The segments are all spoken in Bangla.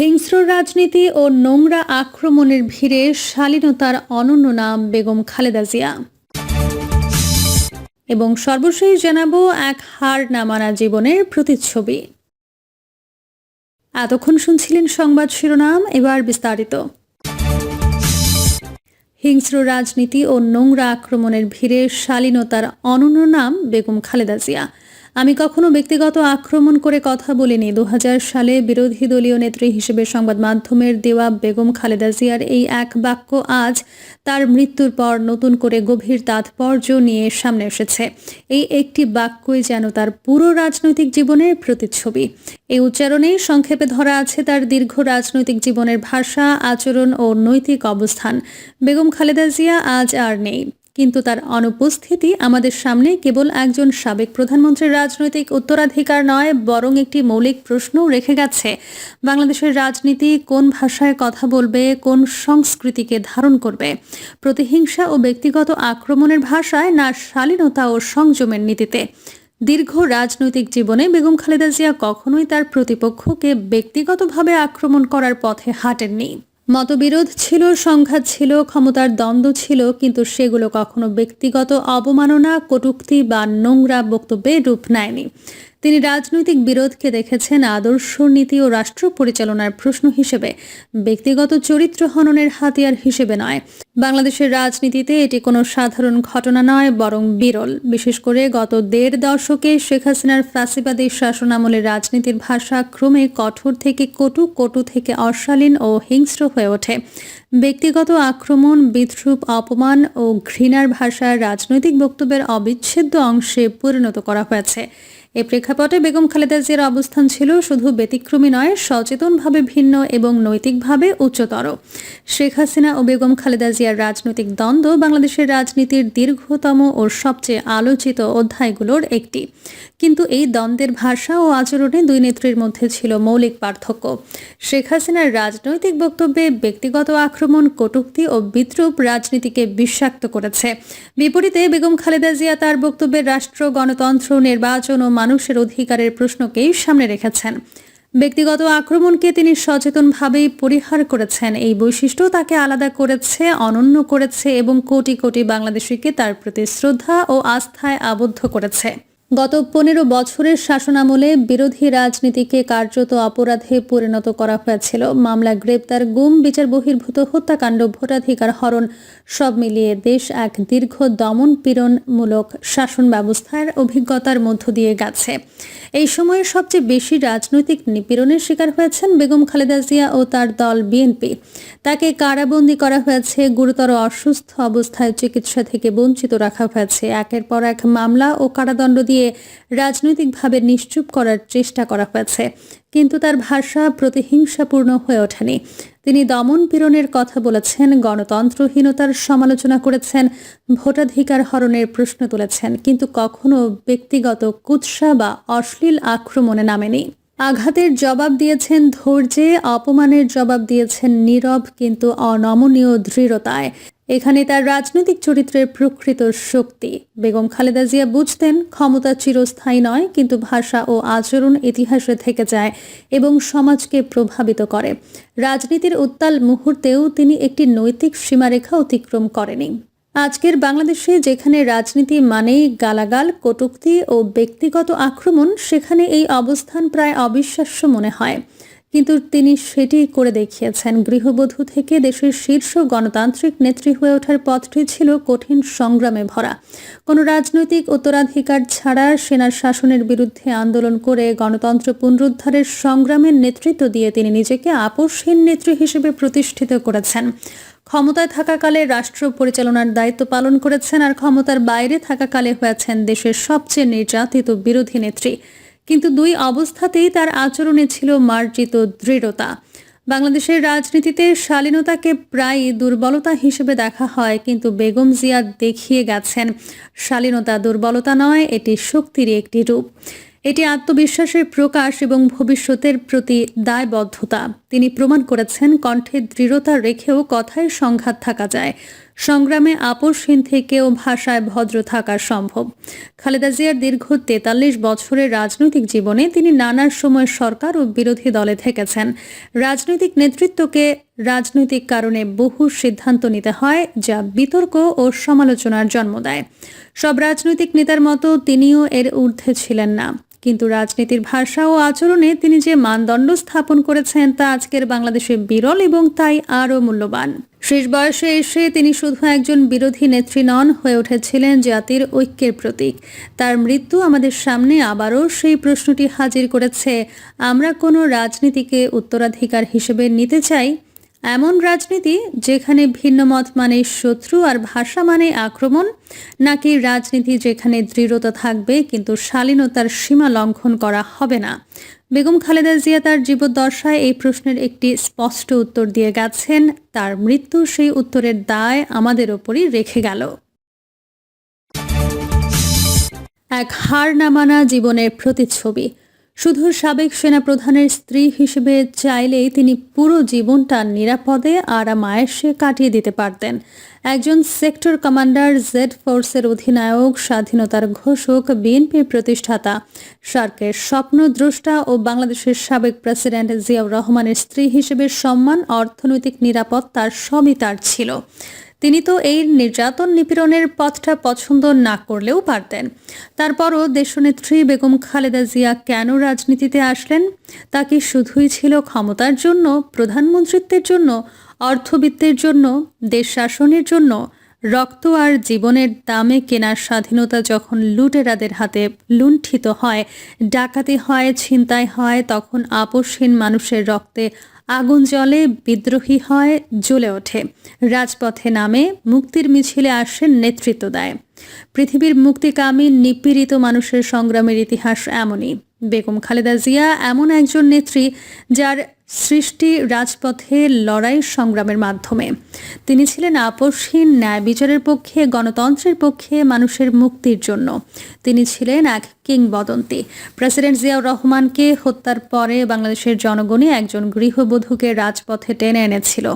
হিংস্র রাজনীতি ও নোংরা আক্রমণের ভিড়ে শালীনতার অনন্য নাম বেগম খালেদা জিয়া। এবং সর্বশেষ জানাব এক হার না মানা জীবনের প্রতিচ্ছবি। এতক্ষণ শুনছিলেন সংবাদ শিরোনাম, এবার বিস্তারিত। হিংস্র রাজনীতি ও নোংরা আক্রমণের ভিড়ে শালীনতার অনন্য নাম বেগম খালেদা জিয়া। আমি কখনো ব্যক্তিগত আক্রমণ করে কথা বলিনি। দু হাজার সালে বিরোধী দলীয় নেত্রী হিসেবে সংবাদ মাধ্যমের দেওয়া বেগম খালেদা জিয়ার এই এক বাক্য আজ তার মৃত্যুর পর নতুন করে গভীর তাৎপর্য নিয়ে সামনে এসেছে। এই একটি বাক্যই যেন তার পুরো রাজনৈতিক জীবনের প্রতিচ্ছবি। এই উচ্চারণেই সংক্ষেপে ধরা আছে তার দীর্ঘ রাজনৈতিক জীবনের ভাষা, আচরণ ও নৈতিক অবস্থান। বেগম খালেদা জিয়া আজ আর নেই। কিন্তু তার অনুপস্থিতি আমাদের সামনে কেবল একজন সাবেক প্রধানমন্ত্রীর রাজনৈতিক উত্তরাধিকার নয়, বরং একটি মৌলিক প্রশ্নও রেখে গেছে। বাংলাদেশের রাজনীতি কোন ভাষায় কথা বলবে, কোন সংস্কৃতিকে ধারণ করবে? প্রতিহিংসা ও ব্যক্তিগত আক্রমণের ভাষায় না শালীনতা ও সংযমের নীতিতে? দীর্ঘ রাজনৈতিক জীবনে বেগম খালেদা জিয়া কখনোই তার প্রতিপক্ষকে ব্যক্তিগতভাবে আক্রমণ করার পথে হাঁটেননি। মতবিরোধ ছিল, সংঘাত ছিল, ক্ষমতার দ্বন্দ্ব ছিল, কিন্তু সেগুলো কখনো ব্যক্তিগত অবমাননা, কটুক্তি বা নোংরা বক্তব্যে রূপ নেয়নি। তিনি রাজনৈতিক বিরোধকে দেখেছেন আদর্শ নীতি ও রাষ্ট্র পরিচালনার প্রশ্ন হিসেবে। ব্যক্তিগত চরিত্র হননের হাতিয়ার হিসেবে নয়। বাংলাদেশের রাজনীতিতে এটি কোনো সাধারণ ঘটনা নয়, বরং বিরল। বিশেষ করে গত দেড় দশকে শেখ হাসিনার ফ্যাসিবাদী শাসনামলের রাজনীতির ভাষা ক্রমে কঠোর থেকে কটু কটু থেকে অশালীন ও হিংস্র হয়ে ওঠে। ব্যক্তিগত আক্রমণ, বিদ্রুপ অপমান ও ঘৃণার ভাষার রাজনৈতিক বক্তব্যের অবিচ্ছেদ্য অংশে পরিণত করা হয়েছে। এ প্রেক্ষাপটে বেগম খালেদা জিয়ার অবস্থান ছিল শুধু ব্যতিক্রমী নয়, সচেতনভাবে ভিন্ন এবং নৈতিকভাবে উচ্চতর। শেখ হাসিনা ও বেগম খালেদা জিয়ার রাজনৈতিক দ্বন্দ্ব বাংলাদেশের রাজনীতির দীর্ঘতম ও সবচেয়ে আলোচিত অধ্যায়গুলোর একটি। কিন্তু এই দ্বন্দ্বের ভাষা ও আচরণে দুই নেত্রীর মধ্যে ছিল মৌলিক পার্থক্য। শেখ হাসিনার রাজনৈতিক বক্তব্যে ব্যক্তিগত আক্রমণ, কটূক্তি ও বিদ্রুপ রাজনীতিকে বিষাক্ত করেছে। বিপরীতে বেগম খালেদা জিয়া তার বক্তব্যে রাষ্ট্র, গণতন্ত্র, নির্বাচন ও মানুষের অধিকারের প্রশ্নকেই সামনে রেখেছেন। ব্যক্তিগত আক্রমণকে তিনি সচেতনভাবেই পরিহার করেছেন। এই বৈশিষ্ট্য তাকে আলাদা করেছে, অনন্য করেছে এবং কোটি কোটি বাংলাদেশিকে তার প্রতি শ্রদ্ধা ও আস্থায় আবদ্ধ করেছে। গত পনেরো বছরের শাসনামলে বিরোধী রাজনীতিকে কার্যত অপরাধে পরিণত করা হয়েছিল। মামলা গ্রেপ্তার, গুম, বিচার বহির্ভূত হত্যাকাণ্ড, ভোটাধিকার হরণ, সব মিলিয়ে দেশ এক দীর্ঘ দমন পীড়নমূলক শাসন ব্যবস্থার অভিজ্ঞতার মধ্য দিয়ে গেছে। এই সময়ে সবচেয়ে বেশি রাজনৈতিক নিপীড়নের শিকার হয়েছেন বেগম খালেদা জিয়া ও তার দল বিএনপি। তাকে কারাবন্দী করা হয়েছে, গুরুতর অসুস্থ অবস্থায় চিকিৎসা থেকে বঞ্চিত রাখা হয়েছে। একের পর এক মামলা ও কারাদণ্ড দিয়ে রাজনৈতিকভাবে নিশ্চুপ করার চেষ্টা করা হয়েছে। কিন্তু তার ভাষা প্রতিহিংসাপূর্ণ হয়ে ওঠেনি। তিনি দমন পীড়নের কথা বলেছেন, গণতন্ত্রহীনতার সমালোচনা করেছেন, ভোটাধিকার হরণের প্রশ্ন তুলেছেন, কিন্তু কখনো ব্যক্তিগত কুৎসা বা অশ্লীল আক্রমণে নামেনি। আঘাতের জবাব দিয়েছেন ধৈর্যে, অপমানের জবাব দিয়েছেন নীরব কিন্তু অনমনীয় দৃঢ়তায়। এখানে তার রাজনৈতিক চরিত্রের প্রকৃত শক্তি। বেগম খালেদা জিয়া বুঝতেন ক্ষমতা চিরস্থায়ী নয়, কিন্তু ভাষা ও আচরণ ইতিহাসে থেকে যায় এবং সমাজকে প্রভাবিত করে। রাজনীতির উত্তাল মুহূর্তেও তিনি একটি নৈতিক সীমারেখা অতিক্রম করেনি। আজকের বাংলাদেশে যেখানে রাজনীতি মানেই গালাগাল, কটুক্তি ও ব্যক্তিগত আক্রমণ, সেখানে এই অবস্থান প্রায় অবিশ্বাস্য মনে হয়। কিন্তু তিনি সেটি করে দেখিয়েছেন। গৃহবধূ থেকে দেশের শীর্ষ গণতান্ত্রিক নেত্রী হয়ে ওঠার পথটি ছিল কঠিন সংগ্রামে ভরা। কোনো রাজনৈতিক উত্তরাধিকার ছাড়া সেনার শাসনের বিরুদ্ধে আন্দোলন করে গণতন্ত্র পুনরুদ্ধারের সংগ্রামের নেতৃত্ব দিয়ে তিনি নিজেকে আপোষহীন নেত্রী হিসেবে প্রতিষ্ঠিত করেছেন। ক্ষমতায় থাকাকালে রাষ্ট্র পরিচালনার দায়িত্ব পালন করেছেন আর ক্ষমতার বাইরে থাকাকালে হয়েছেন দেশের সবচেয়ে নির্যাতিত বিরোধী নেত্রী। কিন্তু দুই অবস্থাতেই তার আচরণে ছিল মার্জিত দৃঢ়তা। বাংলাদেশের রাজনীতিতে শালীনতাকে প্রায় দুর্বলতা হিসেবে দেখা হয়, কিন্তু বেগম জিয়া দেখিয়ে গেছেন, শালীনতা দুর্বলতা নয়, এটি শক্তির একটি রূপ। এটি আত্মবিশ্বাসের প্রকাশ এবং ভবিষ্যতের প্রতি দায়বদ্ধতা। তিনি প্রমাণ করেছেন কণ্ঠে দৃঢ়তা রেখেও কথায় সংঘাত থাকা যায়। সংগ্রামে আপোষহীন থেকেও ভাষায় ভদ্র থাকা সম্ভব। খালেদা জিয়ার দীর্ঘ তেতাল্লিশ বছরের রাজনৈতিক জীবনে তিনি নানার সময় সরকার ও বিরোধী দলে থেকেছেন। রাজনৈতিক নেতৃত্বকে রাজনৈতিক কারণে বহু সিদ্ধান্ত নিতে হয়, যা বিতর্ক ও সমালোচনার জন্ম দেয়। সব রাজনৈতিক নেতার মতো তিনিও এর ঊর্ধ্বে ছিলেন না। কিন্তু রাজনীতির ভাষা ও আচরণে তিনি যে মানদণ্ড স্থাপন করেছেন তা আজকের বাংলাদেশে বিরল এবং তাই আরও মূল্যবান। শেষ বয়সে এসে তিনি শুধু একজন বিরোধী নেত্রী নন, হয়ে উঠেছিলেন জাতির ঐক্যের প্রতীক। তার মৃত্যু আমাদের সামনে আবারও সেই প্রশ্নটি হাজির করেছে, আমরা কোনো রাজনীতিকে উত্তরাধিকার হিসেবে নিতে চাই? এমন রাজনীতি যেখানে ভিন্ন মত মানে শত্রু আর ভাষা মানে আক্রমণ, নাকি রাজনীতি যেখানে দৃঢ়তা থাকবে কিন্তু শালীনতার সীমা লঙ্ঘন করা হবে না? বেগম খালেদা জিয়া তার জীবদ্দশায় এই প্রশ্নের একটি স্পষ্ট উত্তর দিয়ে গেছেন, তার মৃত্যু সেই উত্তরের দায় আমাদের ওপরই রেখে গেল। এক হার না মানা জীবনের প্রতিচ্ছবি শুধু সাবেক সেনাপ্রধানের স্ত্রী হিসেবে চাইলেই তিনি পুরো জীবনটা নিরাপদে আরামায়েসে কাটিয়ে দিতে পারতেন। একজন সেক্টর কমান্ডার, জেড ফোর্সের অধিনায়ক, স্বাধীনতার ঘোষক, বিএনপির প্রতিষ্ঠাতা। সার্কের স্বপ্নদ্রষ্টা ও বাংলাদেশের সাবেক প্রেসিডেন্ট জিয়াউর রহমানের স্ত্রী হিসেবে সম্মান, অর্থনৈতিক নিরাপত্তার সবই তার ছিল। তিনি তো এই নির্যাতন নিপীড়নের পথটা পছন্দ না করলেও পারতেন। তারপরও দেশনেত্রী বেগম খালেদা জিয়া কেন রাজনীতিতে আসলেন? তা কি শুধুই ছিল ক্ষমতার জন্য, প্রধানমন্ত্রিত্বের জন্য, অর্থবিত্তের জন্য, দেশ শাসনের জন্য? রক্ত আর জীবনের দামে কেনার স্বাধীনতা যখন লুটেরাদের হাতে লুণ্ঠিত হয়, ডাকাতি হয়, ছিনতাই হয়, তখন আপোষহীন মানুষের রক্তে আগুন জলে বিদ্রোহী হয়, জ্বলে ওঠে। রাজপথে নামে, মুক্তির মিছিলে আসেন নেতৃত্ব দেয়। পৃথিবীর মুক্তিকামী, নিপীড়িত মানুষের সংগ্রামের ইতিহাস এমনই। বেগম খালেদা জিয়া এমন একজন নেত্রী, যার সৃষ্টি রাজপথে লড়াই সংগ্রামের মাধ্যমে। তিনি ছিলেন আপসহীন ন্যায় বিচারের পক্ষে, গণতন্ত্রের পক্ষে, মানুষের মুক্তির জন্য। তিনি ছিলেন এক কিংবদন্তি। প্রেসিডেন্ট জিয়াউর রহমানকে হত্যার পরে বাংলাদেশের জনগণই একজন গৃহবধূকে রাজপথে টেনে এনেছিল।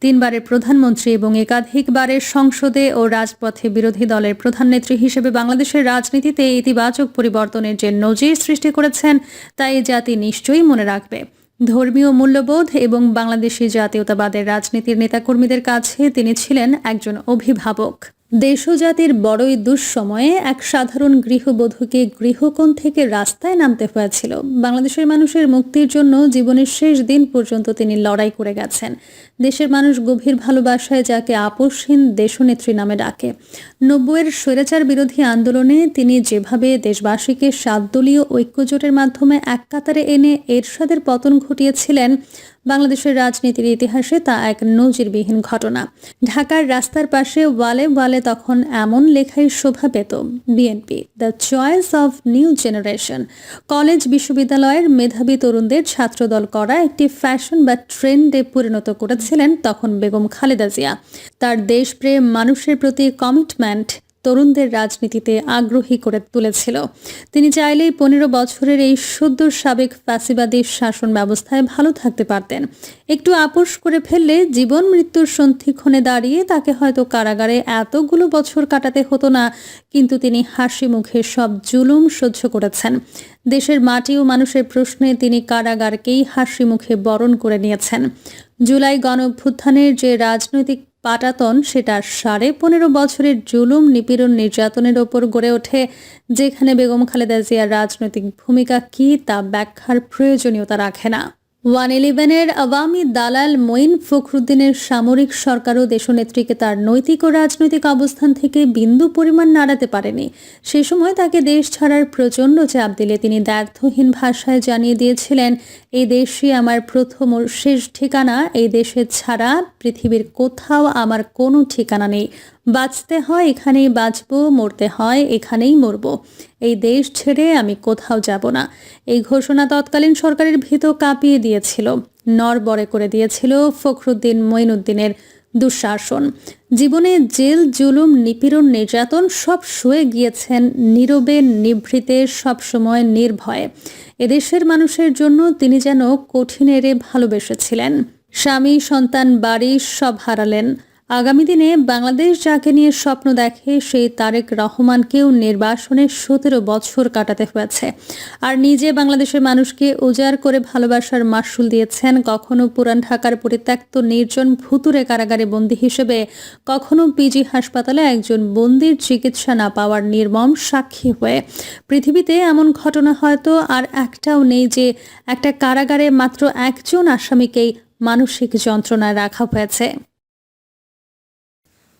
তিনবারের প্রধানমন্ত্রী এবং একাধিকবারের সংসদে ও রাজপথে বিরোধী দলের প্রধান নেত্রী হিসেবে বাংলাদেশের রাজনীতিতে ইতিবাচক পরিবর্তনের যে নজির সৃষ্টি করেছেন, তাই জাতি নিশ্চয়ই মনে রাখবে। ধর্মীয় মূল্যবোধ এবং বাংলাদেশি জাতীয়তাবাদের রাজনীতির নেতাকর্মীদের কাছে তিনি ছিলেন একজন অভিভাবক। দেশ ও জাতির বড়ই দুঃসময়ে এক সাধারণ গৃহবধূকে গৃহকোণ থেকে রাস্তায় নামতে হয়েছিল। বাংলাদেশের মানুষের মুক্তির জন্য জীবনের শেষ দিন পর্যন্ত তিনি লড়াই করে গেছেন। দেশের মানুষ গভীর ভালোবাসায় যাকে আপোষহীন দেশনেত্রী নামে ডাকে। নব্বইয়ের স্বৈরাচার বিরোধী আন্দোলনে তিনি যেভাবে দেশবাসীকে সাতদলীয় ঐক্যজোটের মাধ্যমে এক কাতারে এনে এরশাদের পতন ঘটিয়েছিলেন বাংলাদেশের রাজনীতির ইতিহাসে তা এক নজিরবিহীন ঘটনা। ঢাকার রাস্তার পাশে ওয়ালে ওয়ালে তখন এমন লেখাই শোভা পেত। BNP the choice of new generation college বিশ্ববিদ্যালয়ের মেধাবী তরুণদের ছাত্রদল করা একটি ফ্যাশন বা ট্রেন্ডে পরিণত করেছিলেন তখন বেগম খালেদা জিয়া। তার দেশপ্রেম মানুষের প্রতি কমিটমেন্ট তরুণদের রাজনীতিতে আগ্রহী করে তুলেছিল। তিনি চাইলেই পনেরো বছরের এই সদ্য সাবেক ফ্যাসিবাদী শাসন ব্যবস্থায় ভালো থাকতে পারতেন। একটু আপোষ করে ফেললে জীবন মৃত্যুর সন্ধিক্ষণে দাঁড়িয়ে তাকে হয়তো কারাগারে এতগুলো বছর কাটাতে হতো না, কিন্তু তিনি হাসি মুখে সব জুলুম সহ্য করেছেন। দেশের মাটি ও মানুষের প্রশ্নে তিনি কারাগারকেই হাসি মুখে বরণ করে নিয়েছেন। জুলাই গণ যে রাজনৈতিক পাটাতন সেটা সাড়ে পনেরো বছরের জুলুম নিপীড়ন নির্যাতনের ওপর গড়ে ওঠে, যেখানে বেগম খালেদা জিয়ার রাজনৈতিক ভূমিকা কী তা ব্যাখ্যার প্রয়োজনীয়তা রাখে না। ওয়ান ইলেভেনের আওয়ামী দালাল মঈন ফখরুদ্দিনের সামরিক সরকারও দেশনেত্রীকে তার নৈতিক ও রাজনৈতিক অবস্থান থেকে বিন্দু পরিমাণ নাড়াতে পারেনি। সে সময় তাকে দেশ ছাড়ার প্রচণ্ড চাপ দিলে তিনি দ্ব্যর্থহীন ভাষায় জানিয়ে দিয়েছিলেন, এই দেশই আমার প্রথম ও শেষ ঠিকানা, এই দেশে ছাড়া পৃথিবীর কোথাও আমার কোনো ঠিকানা নেই। বাঁচতে হয়, এখানেই বাঁচব, মরতে হয়, এখানেই মরব। এই দেশ ছেড়ে আমি কোথাও যাব না। এই ঘোষণা তৎকালীন সরকারের ভিত কাঁপিয়ে দিয়েছিল। নরবরে করে দিয়েছিল ফখরুদ্দিন মঈনুদ্দিনের দুঃশাসন। জীবনে জেল, জুলুম, নিপীড়ন, নির্যাতন সব শুয়ে গিয়েছেন নীরবে, নিভৃতে, সবসময় নির্ভয়ে। এদেশের মানুষের জন্য তিনি যেন কঠিনেরে ভালোবেসেছিলেন। স্বামী, সন্তান, বাড়ি সব হারালেন। আগামী দিনে বাংলাদেশ যাকে নিয়ে স্বপ্ন দেখে সেই তারেক রহমানকেও নির্বাসনে সতেরো বছর কাটাতে হয়েছে। আর নিজে বাংলাদেশের মানুষকে উজাড় করে ভালোবাসার মাসুল দিয়েছেন, কখনো পুরান ঢাকার পরিত্যক্ত নির্জন ভুতুরে কারাগারে বন্দী হিসেবে, কখনো পিজি হাসপাতালে একজন বন্দির চিকিৎসা না পাওয়ার নির্মম সাক্ষী হয়ে। পৃথিবীতে এমন ঘটনা হয়তো আর একটাও নেই যে একটা কারাগারে মাত্র একজন আসামিকেই মানসিক যন্ত্রণায় রাখা হয়েছে।